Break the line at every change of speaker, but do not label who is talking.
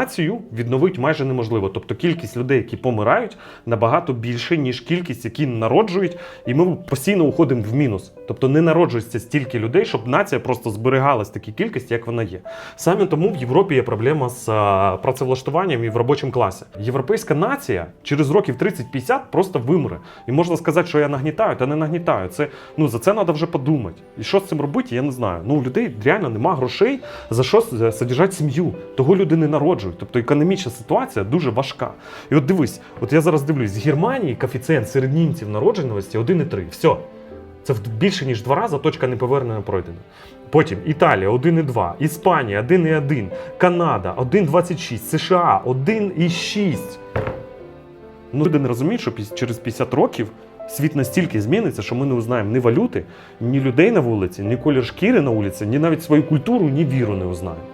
націю відновити майже неможливо. Тобто кількість людей, які помирають, набагато більше, ніж кількість, які народжують, і ми постійно уходимо в мінус. Тобто не народжується стільки людей, щоб нація просто зберігалась в такій кількості, як вона є. Саме тому в Європі є проблема з працевлаштуванням і в робочому класі. Європейська нація через років 30-50 просто вимре. І можна сказати, що я нагнітаю, та не нагнітаю. Це ну за це треба вже подумати. І що з цим робити, я не знаю. Ну у людей реально нема грошей за що содержати сім'ю. Того люди не народжують. Тобто економічна ситуація дуже важка. І от дивись, от я зараз дивлюсь, з Германії коефіцієнт серед німців народженості 1,3. Все. Це більше ніж два рази точка неповернення пройдена. Потім Італія 1,2, Іспанія 1,1, Канада 1,26, США 1,6. Ну, люди не розуміють, що через 50 років світ настільки зміниться, що ми не узнаємо ні валюти, ні людей на вулиці, ні колір шкіри на вулиці, ні навіть свою культуру, ні віру не узнаємо.